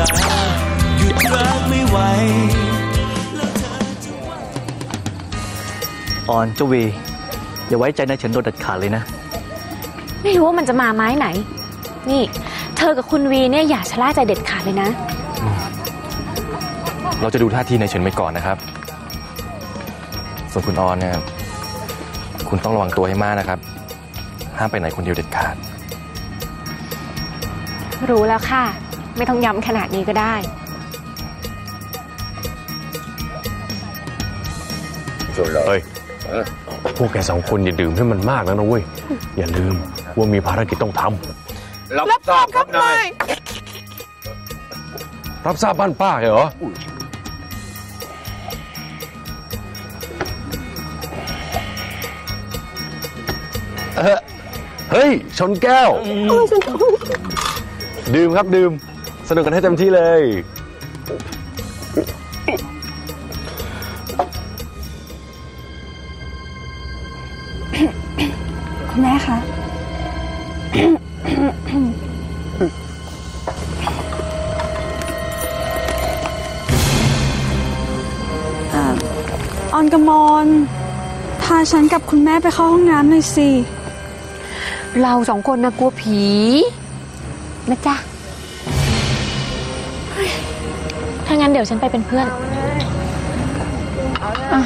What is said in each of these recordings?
ลาหยุดรักไม่ไหวออนเจ้าวีอย่าไว้ใจนายเฉินโดยเด็ดขาดเลยนะ ไม่รู้ว่ามันจะมาไม้ไหน นี่ เธอกับคุณวีเนี่ยอย่าชะล่าใจเด็ดขาดเลยนะ เราจะดูท่าทีในเฉินไปก่อนนะครับ ส่วนคุณออนเนี่ยคุณต้องระวังตัวให้มากนะครับ ห้ามไปไหนคนเดียวเด็ดขาด รู้แล้วค่ะ ไม่ต้องย้ำขนาดนี้ก็ได้เฮ้ย พวกแกสองคนอย่าดื่มให้มันมากนะนะเว้ย อย่าลืมว่ามีภารกิจต้องทำรับทราบครับนายรับทราบบ้านป้าเหรอเอ่อเฮ้ย ชนแก้ว ดื่มครับดื่ม สนุกกันให้เต็มที่เลย คุณแม่คะ อ่าออนกบมอนพาฉันกับคุณแม่ไปเข้าห้องน้ำหน่อยสิ เราสองคนนะกลัวผีนะจ๊ะ ถ้างั้นเดี๋ยวฉันไปเป็นเพื่อนอะ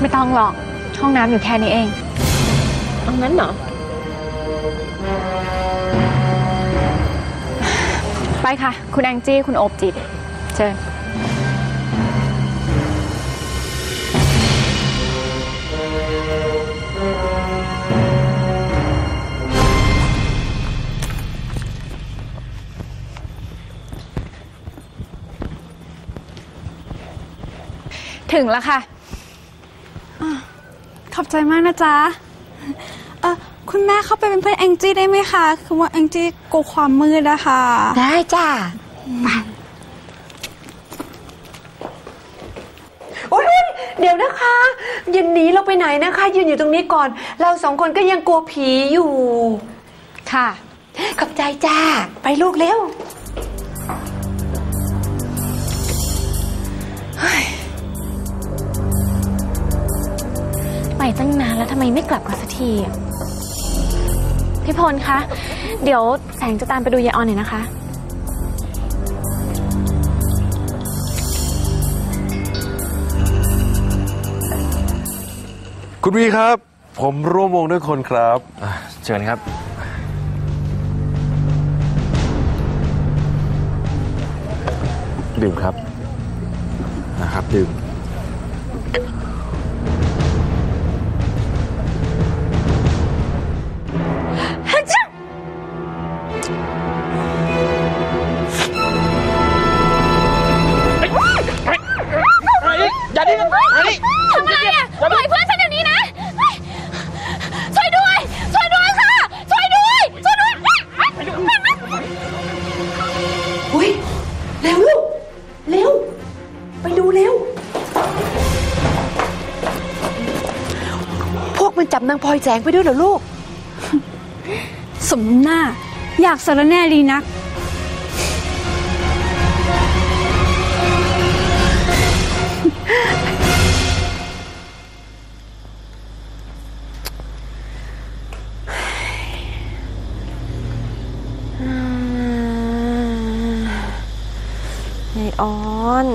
ไม่ต้องหรอก ห้องน้ำอยู่แค่นี้เอง เอางั้นเหรอ ไปค่ะ คุณแองจี้ คุณโอบจิต เชิญ ถึงแล้วค่ะ ขอบใจมากนะจ๊ะเออคุณแม่เข้าไปเป็นเพื่อนแองจี้ได้ไหมคะ คือว่าแองจี้กลัวความมืดอะค่ะได้จ้าโอ้ยเดี๋ยวนะคะอย่าหนีเราไปไหนนะคะ ยืนอยู่ตรงนี้ก่อน เราสองคนก็ยังกลัวผีอยู่ ค่ะ ขอบใจจ้า ไปลูกเร็ว ไปตั้งนานแล้วทำไมไม่กลับกันสักทีอะพี่พลคะ เดี๋ยวแสงจะตามไปดูยายออนหน่อยนะคะ คุณวีครับ ผมร่วมวงด้วยคนครับ อะเชิญครับ ดื่มครับนะครับดื่ม มันจับนางพลอยแสงไปด้วยเหรอลูก สมหน้า อยากสารแน่ดีนักไอออน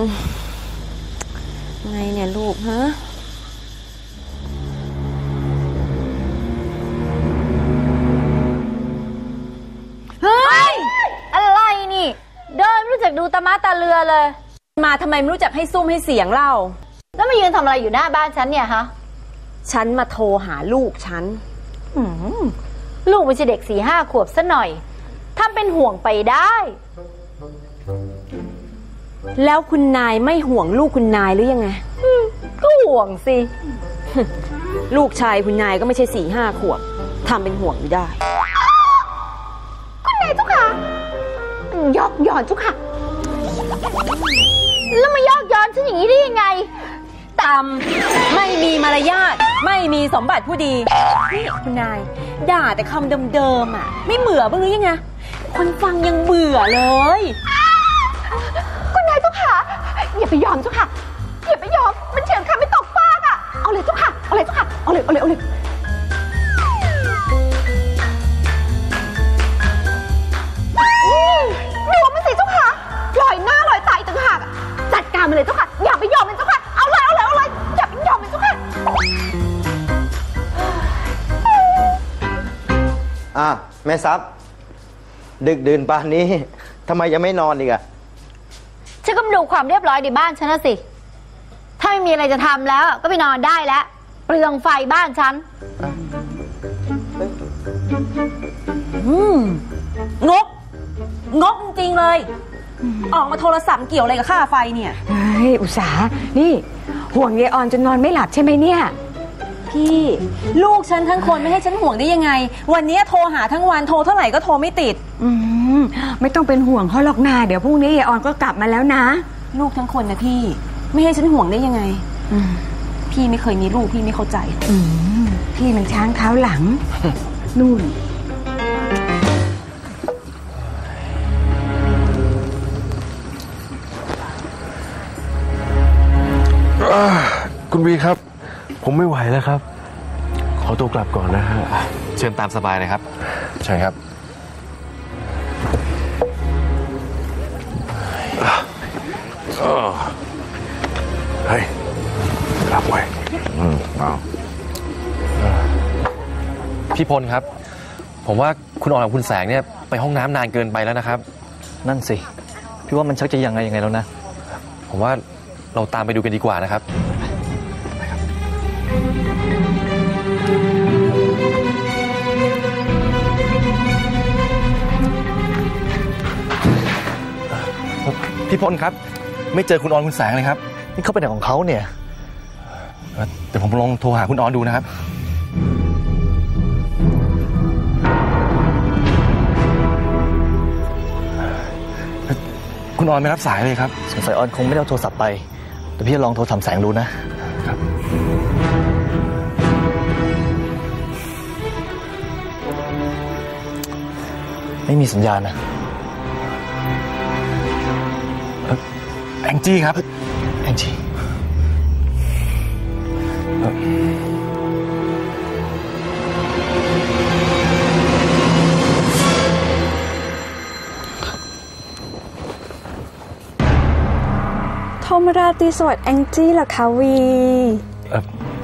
ไงเนี่ยลูกฮะ ตามาตาเรือเลย มาทำไมไม่รู้จักให้ซุ้มให้เสียงเล่า แล้วมายืนทำอะไรอยู่หน้าบ้านฉันเนี่ยฮะฉันมาโทรหาลูกฉันหืมลูกไม่ใช่เด็กสี่ห้าขวบซะหน่อยทำเป็นห่วงไปได้ แล้วคุณนายไม่ห่วงลูกคุณนายหรือยังไง ก็ห่วงสิ ลูกชายคุณนายก็ไม่ใช่สี่ห้าขวบทำเป็นห่วงไม่ได้ คุณนายเจ้าค่ะยอกย้อนเจ้าค่ะแล้วมาย อกย้อนฉันอย่างนี้ได้ยังไง ต่ำไม่มีมารยาทไม่มีสมบัติผู้ดีนี่คุณนาย ด่าแต่คำเดิมๆอะ ไม่เบื่อบ้างหรือยังไงคนฟังยังเบื่อเลยอย่าไปยอมเจ้าค่ะอย่าไปยอมมันเฉือนข้าไม่ตกฟากอะเอาเลยเจ้าค่ะเอาเลยเจ้าค่ะเอาเลยเอาเลยเอาเลยารมันเลยเจ้าค่ะ อย่าไปยอมมันเจ้าค่ะ เอาเลยเอาเลยเอาเลยอย่าไปยอมมันเจ้าค่ะ อะแม่ซับดึกดื่นป่านนี้ทำไมยังไม่นอนอีกอะฉันก็มาดูความเรียบร้อยในบ้านฉันนะสิ ถ้าไม่มีอะไรจะทำแล้วก็ไปนอนได้แล้ว เปลืองไฟบ้านฉัน อืมงก งกจริงๆเลย ออกมาโทรศัพท์เกี่ยวอะไรกับค่าไฟเนี่ย เฮ้ย อุตสาห์นี่ ห่วงยายออนจนนอนไม่หลับใช่ไหมเนี่ย พี่ลูกฉันทั้งคนไม่ให้ฉันห่วงได้ยังไง วันนี้โทรหาทั้งวันโทรเท่าไหร่ก็โทรไม่ติด อืมไม่ต้องเป็นห่วงเขาหรอกนาเดี๋ยวพรุ่งนี้ยายออนก็กลับมาแล้วนะ ลูกทั้งคนนะพี่ ไม่ให้ฉันห่วงได้ยังไงพี่ไม่เคยมีลูกพี่ไม่เข้าใจ อืมพี่มันช้างเท้าหลัง นู่น คุณวีครับ ผมไม่ไหวแล้วครับ ขอตัวกลับก่อนนะฮะเชิญตามสบายเลยครับเชิญครับ เฮ้ยกลับไว้อืมเอาพี่พลครับ ผมว่าคุณออนกับคุณแสงเนี่ยไปห้องน้ำนานเกินไปแล้วนะครับ นั่นสิ พี่ว่ามันชักจะยังไงยังไงแล้วนะ ผมว่าเราตามไปดูกันดีกว่านะครับ พี่พลครับ ไม่เจอคุณออนคุณแสงเลยครับ นี่เขาไปไหนของเขาเนี่ยเอ่อเดี๋ยวผมลองโทรหาคุณออนดูนะครับคุณออนไม่รับสายเลยครับสงสัยออนคงไม่ได้เอาโทรศัพท์ไป แต่พี่จะลองโทรถามแสงดูนะครับ ไม่มีสัญญาณนะแองจี้ครับแองจีโทรมาราตรีสวัสดิ์แองจี้เหรอคะวีเอ่อ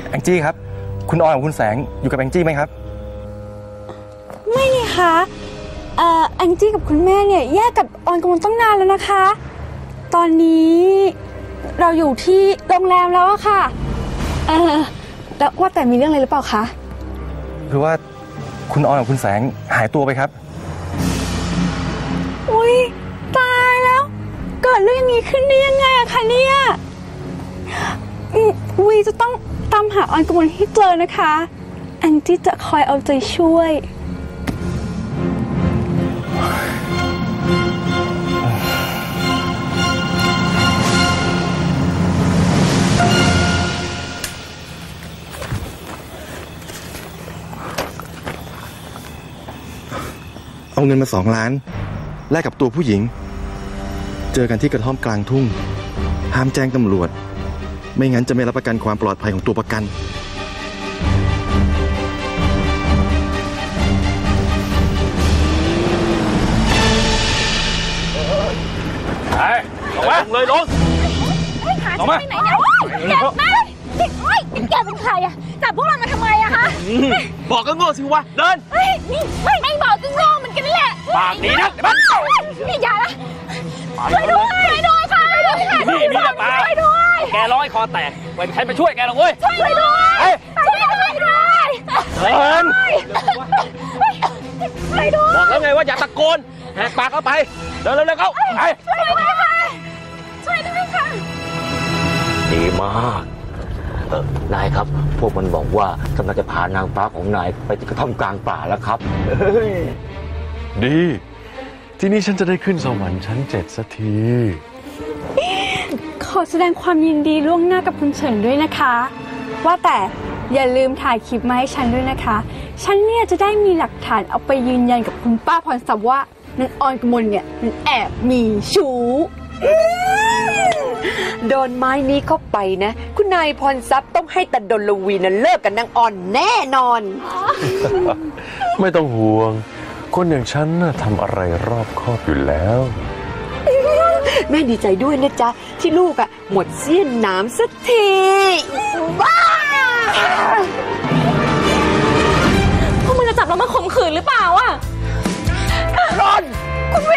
แองจี้ครับ คุณออนกับคุณแสงอยู่กับแองจี้ไหมครับ ไม่นี่คะ เอ่อแองจี้กับคุณแม่เนี่ยแยกกับออนกำลังต้องนานแล้วนะคะ ตอนนี้เราอยู่ที่โรงแรมแล้วอะค่ะเออแล้วว่าแต่มีเรื่องอะไรหรือเปล่าคะคือว่าคุณออนกับคุณแสงหายตัวไปครับ อุ้ยตายแล้ว เกิดเรื่องอย่างนี้ขึ้นได้ยังไงอะคะเนี่ยอืมวีจะต้องตามหาออนกมลให้เจอนะคะแองจี้จะคอยเอาใจช่วย เอาเงินมาสองล้าน แลกกับตัวผู้หญิง เจอกันที่กระท่อมกลางทุ่ง ห้ามแจ้งตำรวจ ไม่งั้นจะไม่รับประกันความปลอดภัยของตัวประกัน ไปลงมาเลยลงลงมาไหนเนี่ยเด็กมากเด็กเฮ้ยแกเป็นใครอะจับพวกเรามาทำไมอะคะ บอกก็โง่สิวะ เดิน เฮ้ย นี่ไม่ไม่บอกก็โง่เหมือน กันนั่นแหละปากดีนะเดี๋ยวมันนี่อย่าละช่วยด้วยช่วยด้วยค่ะช่วยด้วยค่ะนี่มีแต่ปากช่วยด้วยแกร้อยคอแตกไว้ใครมาช่วยแกหรอกเว้ยช่วยด้วยเฮ้ยช่วยด้วยด้วยเดินช่วยด้วยบอกแล้วไงว่าอย่าตะโกนแหกปากเข้าไปเดินเร็วๆเข้าไปช่วยด้วยค่ะช่วยด้วยค่ะดีมากเออนายครับ พวกมันบอกว่ากำลังจะพานางฟ้าของนายไปที่กระท่อมกลางป่าแล้วครับ ดี ที่นี่ฉันจะได้ขึ้นสวรรค์ชั้นเจ็ดสักที ขอแสดงความยินดีล่วงหน้ากับคุณเฉินด้วยนะคะ ว่าแต่อย่าลืมถ่ายคลิปมาให้ฉันด้วยนะคะ ฉันเนี่ยจะได้มีหลักฐานเอาไปยืนยันกับคุณป้าพรศัพท์ว่านางออนกมลเนี่ยมันแอบมีชู้ โดนไม้นี้เข้าไปนะ คุณนายพรทรัพย์ต้องให้ตาดนลวีนะเลิกกับนางอ่อนแน่นอน ไม่ต้องห่วง คนอย่างฉันน่ะทำอะไรรอบคอบอยู่แล้ว แม่ดีใจด้วยนะจ๊ะ ที่ลูกอะหมดเสี้ยนน้ำสักทีบ้าพวกมึงจะจับเรามาข่มขืนหรือเปล่าอะรอนคุณเว